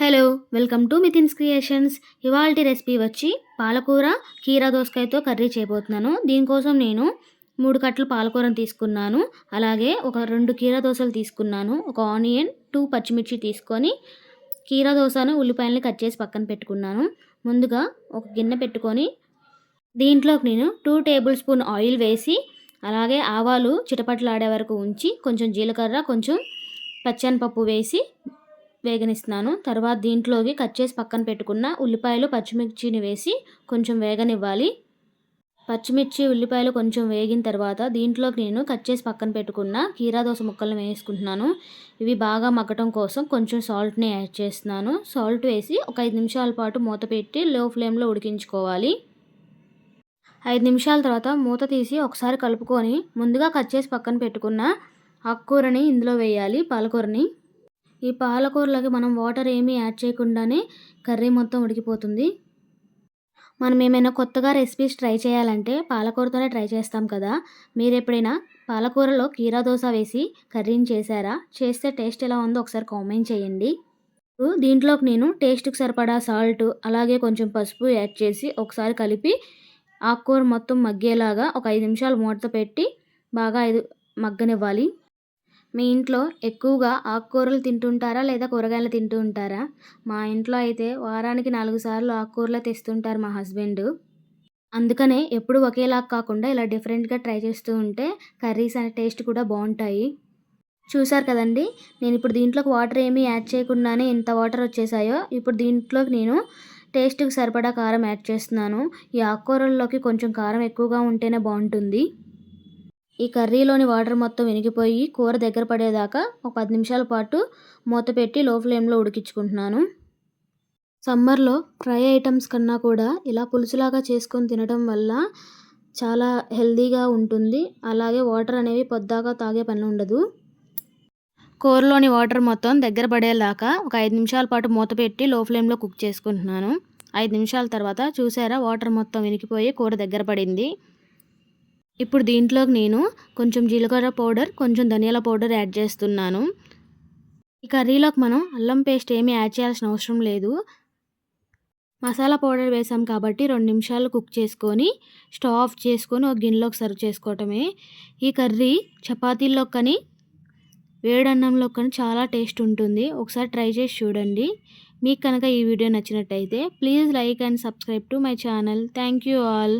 Hello welcome to Mithins Creations. ఇవాళ recipe వచ్చి పాలకూర కీరా దోసకాయతో కర్రీ చేయబోతున్నాను. దీనికోసం నేను మూడు కట్టలు పాలకూరను తీసుకున్నాను. అలాగే ఒక రెండు కీరా దోశలు తీసుకున్నాను. ఒక ఆనియన్ టూ పచ్చిమిర్చి తీసుకొని కీరా దోశను ఉల్లిపాయలని కట్ చేసి పక్కన పెట్టుకున్నాను. ముందుగా ఒక గిన్నె పెట్టుకొని దీంట్లోకి నేను టూ టేబుల్ స్పూన్ ఆయిల్ వేసి అలాగే ఆవాలు చిటపట్లాడే వరకు ఉంచి కొంచెం జీలకర్ర కొంచెం పచ్చనిపప్పు వేసి వేగనిస్తున్నాను. తర్వాత దీంట్లోకి కట్ చేసి పక్కన పెట్టుకున్న ఉల్లిపాయలు పచ్చిమిర్చిని వేసి కొంచెం వేగనివ్వాలి. పచ్చిమిర్చి ఉల్లిపాయలు కొంచెం వేగిన తర్వాత దీంట్లోకి నేను కట్ చేసి పక్కన పెట్టుకున్న కీరా దోస ముక్కలను వేసుకుంటున్నాను. ఇవి బాగా మగ్గటం కోసం కొంచెం సాల్ట్ని యాడ్ చేస్తున్నాను. సాల్ట్ వేసి ఒక ఐదు నిమిషాల పాటు మూత పెట్టి లో ఫ్లేమ్లో ఉడికించుకోవాలి. ఐదు నిమిషాల తర్వాత మూత తీసి ఒకసారి కలుపుకొని ముందుగా కట్ చేసి పక్కన పెట్టుకున్న ఆకుకూరని ఇందులో వేయాలి పాలకూరని. ఈ పాలకూరలోకి మనం వాటర్ ఏమీ యాడ్ చేయకుండానే కర్రీ మొత్తం ఉడికిపోతుంది. మనం ఏమైనా కొత్తగా రెసిపీస్ ట్రై చేయాలంటే పాలకూరతోనే ట్రై చేస్తాం కదా. మీరు ఎప్పుడైనా పాలకూరలో కీరా దోశ వేసి కర్రీని చేశారా? చేస్తే టేస్ట్ ఎలా ఉందో ఒకసారి కామెంట్ చేయండి. దీంట్లోకి నేను టేస్ట్కి సరిపడా సాల్ట్ అలాగే కొంచెం పసుపు యాడ్ చేసి ఒకసారి కలిపి ఆకుకూర మొత్తం మగ్గేలాగా ఒక ఐదు నిమిషాలు మూత పెట్టి బాగా ఐదు మగ్గనివ్వాలి. మీ ఇంట్లో ఎక్కువగా ఆకుకూరలు తింటుంటారా లేదా కూరగాయలు తింటూ ఉంటారా మా ఇంట్లో అయితే వారానికి నాలుగు సార్లు ఆకుకూరలు తెస్తుంటారు మా హస్బెండ్. అందుకనే ఎప్పుడు ఒకేలా కాకుండా ఇలా డిఫరెంట్గా ట్రై చేస్తూ ఉంటే కర్రీస్ అనే టేస్ట్ కూడా బాగుంటాయి. చూసారు కదండి నేను ఇప్పుడు దీంట్లోకి వాటర్ ఏమీ యాడ్ చేయకుండానే ఎంత వాటర్ వచ్చేసాయో ఇప్పుడు దీంట్లోకి నేను టేస్ట్కి సరిపడా కారం యాడ్ చేస్తున్నాను. ఈ ఆకుకూరల్లోకి కొంచెం కారం ఎక్కువగా ఉంటేనే బాగుంటుంది. ఈ కర్రీలోని వాటర్ మొత్తం వినిగిపోయి కూర దగ్గర పడేదాకా ఒక పది నిమిషాల పాటు మూత పెట్టి లో ఫ్లేమ్లో ఉడికించుకుంటున్నాను. సమ్మర్లో ఫ్రై ఐటమ్స్ కన్నా కూడా ఇలా పులుసులాగా చేసుకొని తినడం వల్ల చాలా హెల్దీగా ఉంటుంది. అలాగే వాటర్ అనేవి పొద్దాగా తాగే పని ఉండదు. కూరలోని వాటర్ మొత్తం దగ్గర పడేలాగా ఒక ఐదు నిమిషాల పాటు మూత పెట్టి లో ఫ్లేమ్లో కుక్ చేసుకుంటున్నాను. ఐదు నిమిషాల తర్వాత చూసారా వాటర్ మొత్తం వినిగిపోయి కూర దగ్గర పడింది. ఇప్పుడు దీంట్లోకి నేను కొంచెం జీలకర్ర పౌడర్ కొంచెం ధనియాల పౌడర్ యాడ్ చేస్తున్నాను. ఈ కర్రీలోకి మనం అల్లం పేస్ట్ ఏమీ యాడ్ చేయాల్సిన అవసరం లేదు. మసాలా పౌడర్ వేసాం కాబట్టి రెండు నిమిషాలు కుక్ చేసుకొని స్టవ్ ఆఫ్ చేసుకొని ఒక గిన్నెలోకి సర్వ్ చేసుకోవటమే. ఈ కర్రీ చపాతీల్లో కానీ వేడన్నంలో కానీ చాలా టేస్ట్ ఉంటుంది. ఒకసారి ట్రై చేసి చూడండి. మీకు కనుక ఈ వీడియో నచ్చినట్టయితే please like and subscribe to my channel. Thank you all.